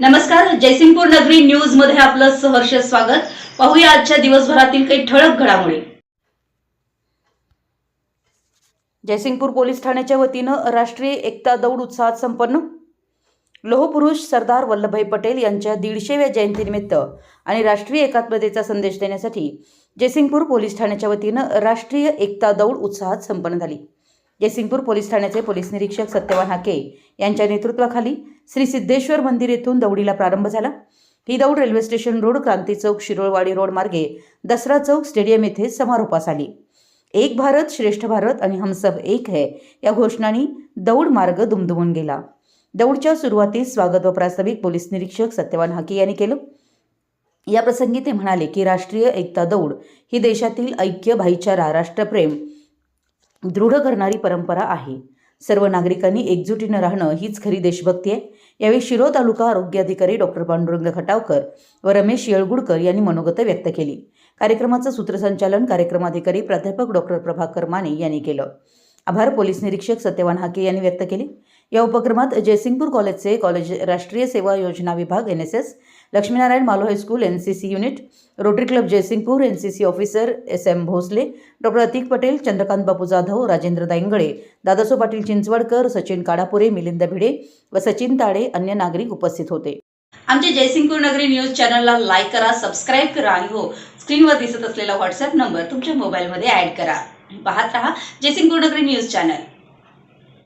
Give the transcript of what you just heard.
नमस्कार जयसिंगपूर नगरी न्यूजमध्ये आपलं सहर्ष स्वागत. पाहूया आजच्या दिवसभरातील काही ठळक घडामोडी. जयसिंगपूर पोलीस ठाण्याच्या वतीनं राष्ट्रीय एकता दौड उत्साहात संपन्न. लोहपुरुष सरदार वल्लभभाई पटेल यांच्या दीडशेव्या जयंतीनिमित्त आणि राष्ट्रीय एकात्मतेचा संदेश देण्यासाठी जयसिंगपूर पोलीस ठाण्याच्या वतीनं राष्ट्रीय एकता दौड उत्साहात संपन्न झाली. जयसिंगपूर पोलीस ठाण्याचे पोलीस निरीक्षक सत्यवान हाके यांच्या नेतृत्वाखाली श्री सिद्धेश्वर मंदिर येथून दौडीला प्रारंभ झाला. ही दौड railway station road Kranti Chowk Shirolwadi road मार्गे दसरा चौक स्टेडियम येथे समारोपास आली. एक भारत श्रेष्ठ भारत आणि हमसब एक है या घोषणांनी दौड मार्ग दुमदुमून गेला. दौडच्या सुरुवातीस स्वागत व प्रास्ताविक पोलीस निरीक्षक सत्यवान हाके यांनी केलं. या प्रसंगी ते म्हणाले की राष्ट्रीय एकता दौड ही देशातील ऐक्य भाईचारा राष्ट्रप्रेम दृढ करणारी परंपरा आहे. सर्व नागरिकांनी एकजुटीनं राहणं हीच खरी देशभक्ती आहे. यावेळी शिरो तालुका आरोग्य अधिकारी डॉक्टर पांडुरंग खटावकर व रमेश येळगुडकर यांनी मनोगत व्यक्त केली. कार्यक्रमाचं सूत्रसंचालन कार्यक्रमाधिकारी प्राध्यापक डॉक्टर प्रभाकर माने यांनी केलं. आभार पोलीस निरीक्षक सत्यवान हाके यांनी व्यक्त केले. या उपक्रमात जयसिंगपूर कॉलेजचे कॉलेज राष्ट्रीय सेवा योजना विभाग N S S Laxminarayan Malo high school N C C unit Rotary club Jaysingpur N C C officer S M Bhosale doctor Atik Patel Chandrakant Bapu Jadhav Rajendra Dayangade Dadaso Patil Chinchwadkar Sachin Kadapure Milind Bhide व सचिन ताडे अन्य नागरिक उपस्थित होते. आमच्या जयसिंगपूर नगरी news चॅनलला like करा subscribe करा आणि हो स्क्रीनवर दिसत असलेला व्हॉट्सअप नंबर तुमच्या मोबाईलमध्ये ऍड करा. पाहत रहा जयसिंगपूर नगरी न्यूज चॅनल.